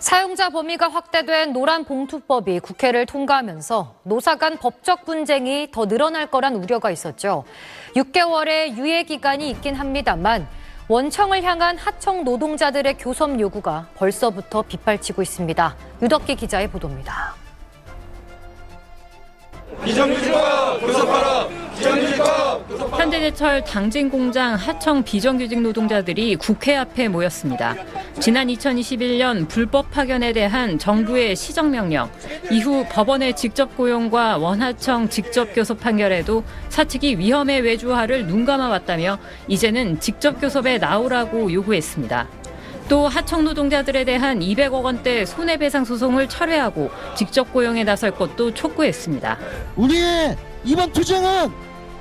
사용자 범위가 확대된 노란 봉투법이 국회를 통과하면서 노사 간 법적 분쟁이 더 늘어날 거란 우려가 있었죠. 6개월의 유예 기간이 있긴 합니다만 원청을 향한 하청 노동자들의 교섭 요구가 벌써부터 빗발치고 있습니다. 유덕기 기자의 보도입니다. 비정규직과. 비정규직과 현대제철 당진 공장 하청 비정규직 노동자들이 국회 앞에 모였습니다. 지난 2021년 불법 파견에 대한 정부의 시정명령, 이후 법원의 직접 고용과 원하청 직접 교섭 판결에도 사측이 위험의 외주화를 눈감아 왔다며 이제는 직접 교섭에 나오라고 요구했습니다. 또 하청 노동자들에 대한 200억 원대 손해배상 소송을 철회하고 직접 고용에 나설 것도 촉구했습니다. 우리의 이번 투쟁은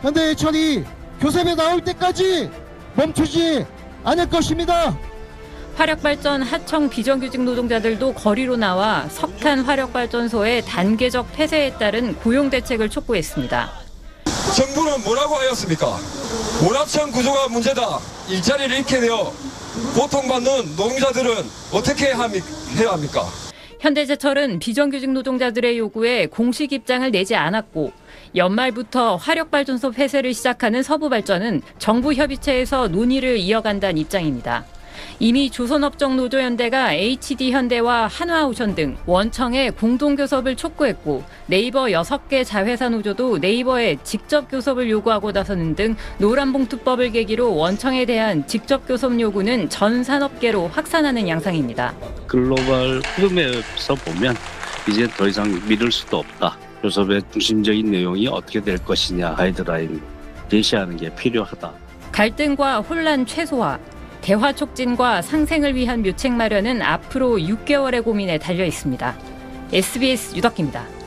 현대해철이 교섭에 나올 때까지 멈추지 않을 것입니다. 화력발전 하청 비정규직 노동자들도 거리로 나와 석탄 화력발전소의 단계적 폐쇄에 따른 고용 대책을 촉구했습니다. 정부는 뭐라고 하였습니까? 원합청 구조가 문제다. 일자리를 잃게 되어 고통받는 노동자들은 어떻게 해야 합니까? 현대제철은 비정규직 노동자들의 요구에 공식 입장을 내지 않았고 연말부터 화력발전소 폐쇄를 시작하는 서부발전은 정부 협의체에서 논의를 이어간다는 입장입니다. 이미 조선업종 노조연대가 HD현대와 한화오션 등 원청에 공동교섭을 촉구했고 네이버 6개 자회사 노조도 네이버에 직접 교섭을 요구하고 나서는 등 노란봉투법을 계기로 원청에 대한 직접 교섭 요구는 전 산업계로 확산하는 양상입니다. 글로벌 흐름에서 보면 이제 더 이상 믿을 수도 없다. 교섭의 중심적인 내용이 어떻게 될 것이냐 가이드라인 제시하는 게 필요하다. 갈등과 혼란 최소화, 대화 촉진과 상생을 위한 묘책 마련은 앞으로 6개월의 고민에 달려 있습니다. SBS 유덕기입니다.